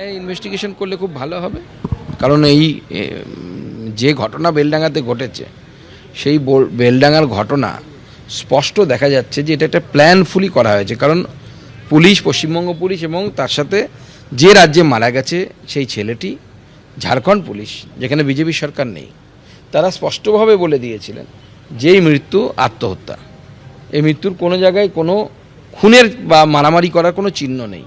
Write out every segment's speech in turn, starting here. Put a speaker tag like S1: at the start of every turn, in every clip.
S1: Investigation করলে খুব ভালো হবে? কারণ এই যে ঘটনা বেলডাঙ্গাতে ঘটেছে, সেই বোল- বেলডাঙ্গার ঘটনা স্পষ্ট দেখা যাচ্ছে যে এটা একটা প্ল্যানফুলি করা হয়েছে। কারণ পুলিশ, পশ্চিমবঙ্গ পুলিশ এবং তার সাথে যে রাজ্যে মারা গেছে সেই ছেলেটি ঝাড়খণ্ড পুলিশ, যেখানে বিজেপি সরকার নেই। তারা স্পষ্টভাবে বলে দিয়েছিলেন যে এই মৃত্যু আত্মহত্যা। এই মৃত্যুর কোনো জায়গায় কোনো খুনের বা মারামারি করার কোনো চিহ্ন নেই।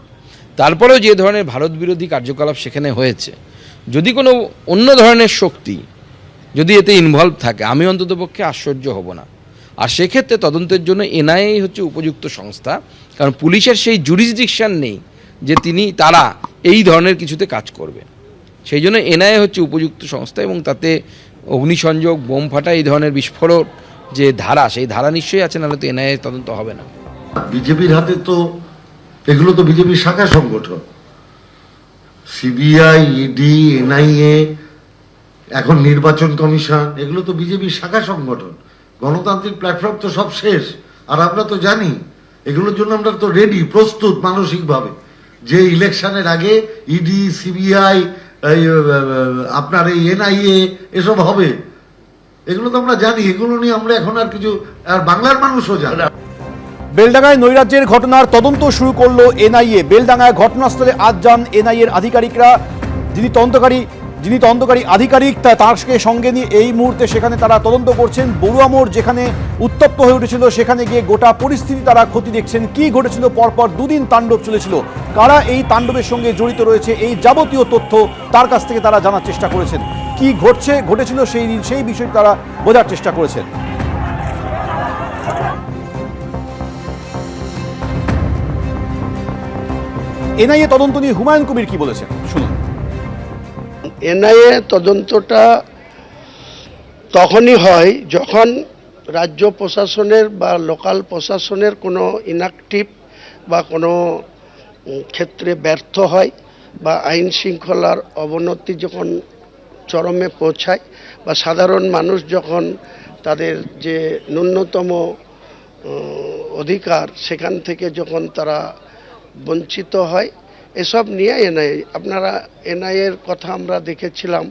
S1: তারপরেও যে ধরনের ভারত বিরোধী কার্যকলাপ সেখানে হয়েছে, যদি কোনো অন্য ধরনের শক্তি যদি এতে ইনভলভ থাকে, আমি অন্ততপক্ষে আশ্চর্য হব না। আর সেক্ষেত্রে তদন্তের জন্য এনআইএ হচ্ছে উপযুক্ত সংস্থা, কারণ পুলিশের সেই জুরিসডিকশন নেই যে তিনি, তারা এই ধরনের কিছুতে কাজ করবে। সেই জন্য এনআইএ হচ্ছে উপযুক্ত সংস্থা এবং তাতে অগ্নিসংযোগ, বোম ফাটা, এই ধরনের বিস্ফোরক যে ধারা, সেই ধারা নিশ্চয়ই আছে, নাহলে তো এনআইএ তদন্ত হবে না।
S2: বিজেপির হাতে তো এগুলো তো বিজেপির শাখা সংগঠন। সিবিআই ইডি এনআইএ এখন নির্বাচন কমিশন, এগুলো তো বিজেপির শাখা সংগঠন। গণতান্ত্রিক প্ল্যাটফর্ম তো সব শেষ। আর আমরা তো জানি, এগুলোর জন্য আমরা তো রেডি প্রস্তুত মানসিকভাবে। যে ইলেকশনের আগে ইডি সিবিআই আপনার এই এনআইএ এসব হবে। এগুলো তো আমরা জানি, এগুলো নিয়ে আমরা এখন আর কিছু, আর বাংলার মানুষও জানে
S3: বেলডাঙ্গায় নৈরাজ্যের ঘটনার তদন্ত শুরু করল এনআইএ। বেলডাঙ্গায় ঘটনাস্থলে আজ যান এনআইএর আধিকারিকরা। যিনি তদন্তকারী যিনি তদন্তকারী আধিকারিক, তা তারকে সঙ্গে নিয়ে এই মুহূর্তে সেখানে তারা তদন্ত করছেন। বড়ুয়া মোড় যেখানে উত্তপ্ত হয়ে উঠেছিল, সেখানে গিয়ে গোটা পরিস্থিতি তারা ক্ষতি দেখছেন। কি ঘটেছিল, পরপর দুদিন তাণ্ডব চলেছিল। কারা এই তাণ্ডবের সঙ্গে জড়িত রয়েছে, এই যাবতীয় তথ্য তার কাছ থেকে তারা জানার চেষ্টা করেছেন। কি ঘটছে, ঘটেছিল সেই সেই বিষয়টি তারা বোঝার চেষ্টা করেছেন। এনআইএ তদন্ত নিয়ে হুমায়ুন কবির কি বলেছেন? শুনুন।
S4: এনআইএ তদন্তটা তখনই হয় যখন রাজ্য প্রশাসনের বা লোকাল প্রশাসনের কোনো ইনঅ্যাক্টিভ বা কোনো ক্ষেত্রে ব্যর্থ হয় বা আইন শৃঙ্খলার অবনতি যখন চরমে পৌঁছায় বা সাধারণ মানুষ যখন তাদের যে ন্যূনতম অধিকার সেখান থেকে যখন তারা বঞ্চিত হয়। এসব নিয়ে এনআইএ আপনারা এনআইএর কথা আমরা দেখেছিলাম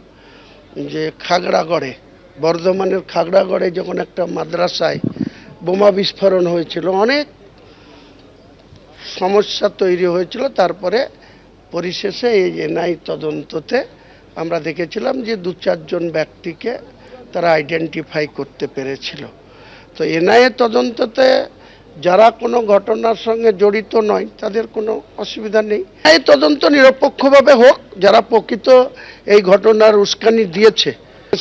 S4: যে খাগড়াগড়ে, বর্ধমানের খাগড়াগড়ে যখন একটা মাদ্রাসায় বোমা বিস্ফোরণ হয়েছিল, অনেক সমস্যা তৈরি হয়েছিল। তারপরে পরিশেষে এই এনআই তদন্ততে আমরা দেখেছিলাম যে দু চারজন ব্যক্তিকে তারা আইডেন্টিফাই করতে পেরেছিল। তো এনআইএ তদন্ততে যারা কোনো ঘটনার সঙ্গে জড়িত নয়, তাদের কোনো অসুবিধা নেই। এই তদন্ত নিরপেক্ষভাবে হোক, যারা প্রকৃত এই ঘটনার উস্কানি দিয়েছে,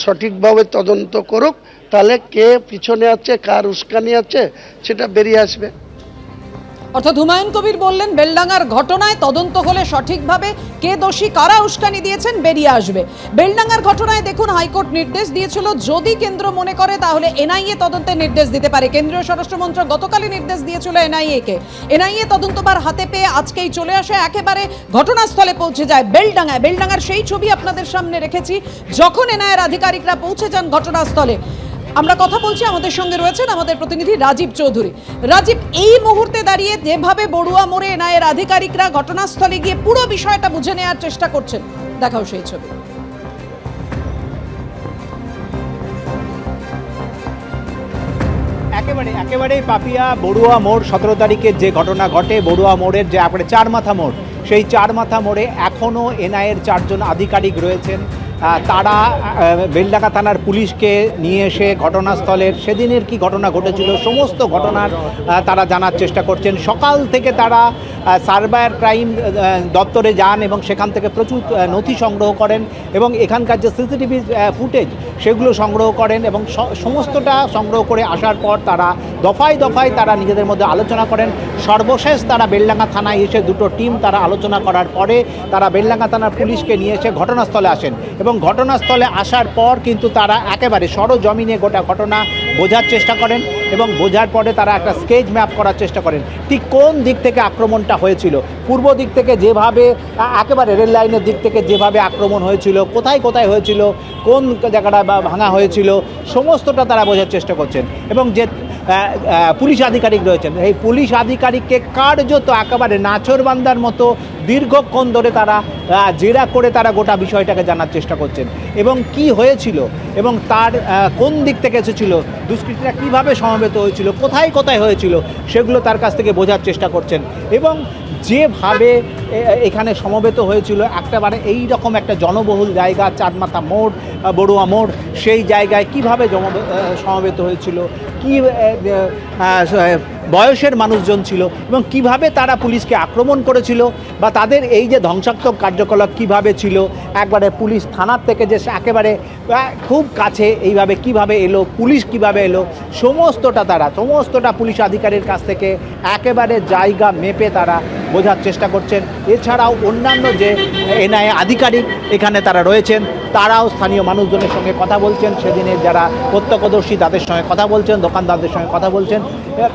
S4: সঠিকভাবে তদন্ত করুক, তাহলে কে পিছনে আছে, কার উস্কানি আছে, সেটা বেরিয়ে আসবে।
S5: অর্থাৎ হুমায়ুন কবির বললেন, বেলডাঙ্গার ঘটনায় তদন্ত হলে সঠিকভাবে কে দোষী, কারা উস্কানি দিয়েছেন, বেরিয়ে আসবে। বেলডাঙ্গার ঘটনায় দেখুন, হাইকোর্ট নির্দেশ দিয়েছিল, যদি কেন্দ্র মনে করে, তাহলে এনআইএ তদন্তের নির্দেশ দিতে পারে। কেন্দ্রীয় স্বরাষ্ট্রমন্ত্রক গতকালই নির্দেশ দিয়েছিল এনআইএ কে এনআইএ তদন্তবার হাতে পেয়ে আজকেই চলে আসে, একেবারে ঘটনাস্থলে পৌঁছে যায় বেলডাঙ্গায়। বেলডাঙ্গার সেই ছবি আপনাদের সামনে রেখেছি, যখন এনআইএর আধিকারিকরা পৌঁছে যান ঘটনাস্থলে। আমরা কথা বলছি আমাদের সঙ্গে রয়েছেন আমাদের প্রতিনিধি রাজীব চৌধুরী। রাজীব, এই মুহূর্তে দাঁড়িয়ে যেভাবে বড়ুয়া মোড়ে এনআইয়ের আধিকারিকরা ঘটনাস্থলে গিয়ে পুরো বিষয়টা বুঝে নেওয়ার চেষ্টা করছেন, দেখাও সেই ছবি।
S3: একেবারে, একেবারেই পাপিয়া বড়ুয়া মোড় সতেরো তারিখে যে ঘটনা ঘটে, বড়ুয়া মোড়ের যে একবারে চার মাথা মোড়, সেই চার মাথা মোড়ে এখনও এনআইয়ের চারজন আধিকারিক রয়েছেন। তারা বেলডাকা থানার পুলিশকে নিয়ে এসে ঘটনাস্থলের সেদিনের কি ঘটনা ঘটেছিল, সমস্ত ঘটনার তারা জানার চেষ্টা করছেন। সকাল থেকে তারা সার্ভার ক্রাইম দপ্তরে যান এবং সেখান থেকে প্রচুর নথি সংগ্রহ করেন এবং এখানকার যে সিসিটিভি ফুটেজ সেগুলো সংগ্রহ করেন এবং সমস্তটা সংগ্রহ করে আসার পর তারা দফায় দফায় তারা নিজেদের মধ্যে আলোচনা করেন। সর্বশেষ তারা বেলডাঙ্গা থানায় এসে দুটো টিম তারা আলোচনা করার পরে তারা বেলডাঙ্গা থানার পুলিশকে নিয়ে এসে ঘটনাস্থলে আসেন এবং ঘটনাস্থলে আসার পর কিন্তু তারা একেবারে সরজমিনে গোটা ঘটনা বোঝার চেষ্টা করেন এবং বোঝার পরে তারা একটা স্কেচ ম্যাপ করার চেষ্টা করেন। ঠিক কোন দিক থেকে আক্রমণটা হয়েছিল। পূর্ব দিক থেকে যেভাবে একেবারে রেল লাইনের দিক থেকে যেভাবে আক্রমণ হয়েছিল, কোথায় কোথায় হয়েছিল, কোন জায়গাটা ভাঙা হয়েছিল, সমস্তটা তারা বোঝার চেষ্টা করছেন। এবং যে পুলিশ আধিকারিক রয়েছেন। এই পুলিশ আধিকারিককে কার্যত একেবারে নাচরবান্দার মতো দীর্ঘক্ষণ ধরে তারা জেরা করে তারা গোটা বিষয়টাকে জানার চেষ্টা করছেন। এবং কি হয়েছিল এবং তার কোন দিক থেকে এসেছিল, দুষ্কৃতীরা কীভাবে সমবেত হয়েছিল, কোথায় কোথায় হয়েছিল, সেগুলো তার কাছ থেকে বোঝার চেষ্টা করছেন। এবং যেভাবে এখানে সমবেত হয়েছিল। একটাবারে এই রকম একটা জনবহুল জায়গা চাঁদমাথা মোড় বড়ুয়া মোড়, সেই জায়গায় কীভাবে সমবেত হয়েছিল? কি বয়সের মানুষজন ছিল এবং কীভাবে তারা পুলিশকে আক্রমণ করেছিল বা তাদের এই যে ধ্বংসাত্মক কার্যকলাপ কীভাবে ছিল? একবারে পুলিশ থানার থেকে যে একেবারে খুব কাছে এইভাবে কীভাবে এলো, পুলিশ কীভাবে এলো, সমস্তটা তারা, সমস্তটা পুলিশ আধিকারির কাছ থেকে একেবারে জায়গা মেপে তারা বোঝার চেষ্টা করছেন। এছাড়াও অন্যান্য যে এনআইএ আধিকারিক এখানে তারা রয়েছেন, তারাও স্থানীয় মানুষজনের সঙ্গে কথা বলছেন। সেদিনের যারা প্রত্যক্ষদর্শী তাদের সঙ্গে কথা বলছেন, দোকানদারদের সঙ্গে কথা বলছেন।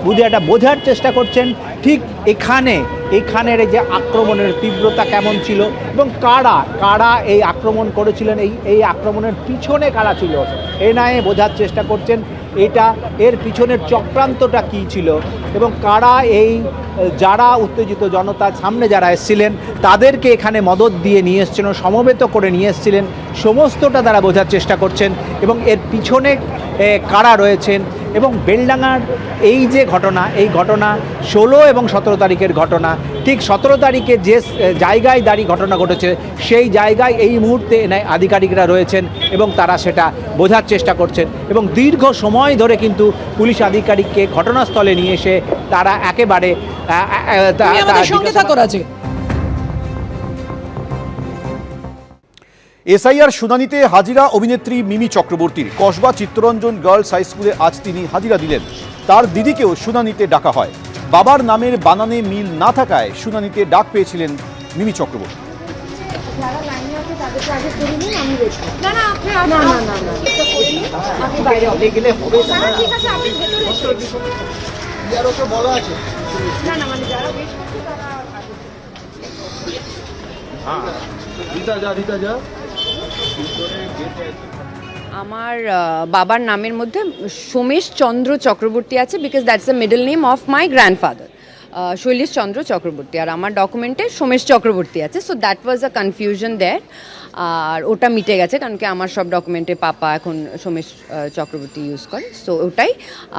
S3: বুঝে এটা বোঝার চেষ্টা করছেন, ঠিক এখানে, এখানের যে আক্রমণের তীব্রতা কেমন ছিল এবং কারা কারা এই আক্রমণ করেছিলেন, এই এই আক্রমণের পিছনে কারা ছিল? এনআইএ বোঝার চেষ্টা করছেন। এটা, এর পিছনের চক্রান্তটা কী ছিল এবং কারা এই, যারা উত্তেজিত জনতা সামনে যারা এসেছিলেন, তাদেরকে এখানে মদত দিয়ে নিয়ে এসেছিলেন সমবেত করে নিয়ে এসেছিলেন, সমস্তটা তারা বোঝার চেষ্টা করছেন এবং এর পিছনে কারা রয়েছেন এবং বেলডাঙার এই যে ঘটনা এই ঘটনা ষোলো এবং সতেরো তারিখের ঘটনা ঠিক সতেরো তারিখে যে জায়গায় দাঁড়িয়ে ঘটনা ঘটেছে সেই জায়গায় এই মুহূর্তে এনআই আধিকারিকরা রয়েছেন এবং তারা সেটা বোঝার চেষ্টা করছেন এবং দীর্ঘ সময় ধরে কিন্তু পুলিশ আধিকারিককে ঘটনাস্থলে নিয়ে এসে তারা একেবারে
S5: সঙ্গে থাকো
S6: এসআইআর শুনানিতে হাজিরা অভিনেত্রী মিমি চক্রবর্তীর কসবা চিত্তরঞ্জন গার্লস হাই স্কুলে আজ তিনি হাজিরা দিলেন। তার দিদিকেও শুনানিতে ডাকা হয়। বাবার নামের বানানে মিল না থাকায় শুনানিতে ডাক পেয়েছিলেন মিমি চক্রবর্তী।
S7: যারা লাইনে আছে তাদেরকে আগে করে নিন আমি ওয়েট না না আপনি না না না না এটা করে নিন আপনি বাইরে হ্যাঁ ঠিক আছে আপনি ভেতরে
S8: আমার বাবার নামের মধ্যে সোমেশ চন্দ্র চক্রবর্তী আছে because that's the middle name of my grandfather Shailesh Chandra Chakraborty, আর আমার ডকুমেন্টে সোমেশ চক্রবর্তী আছে so that was a confusion there আর ওটা মিটে গেছে, কারণ কি আমার সব ডকুমেন্টে পাপা এখন সোমেশ চক্রবর্তী ইউজ করে সো ওটাই।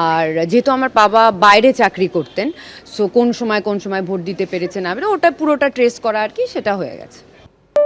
S8: আর যেহেতু আমার বাবা বাইরে চাকরি করতেন সো কোন সময় কোন সময় ভোট দিতে পেরেছে না ওটা পুরোটা ট্রেস করা আর কি, সেটা হয়ে গেছে।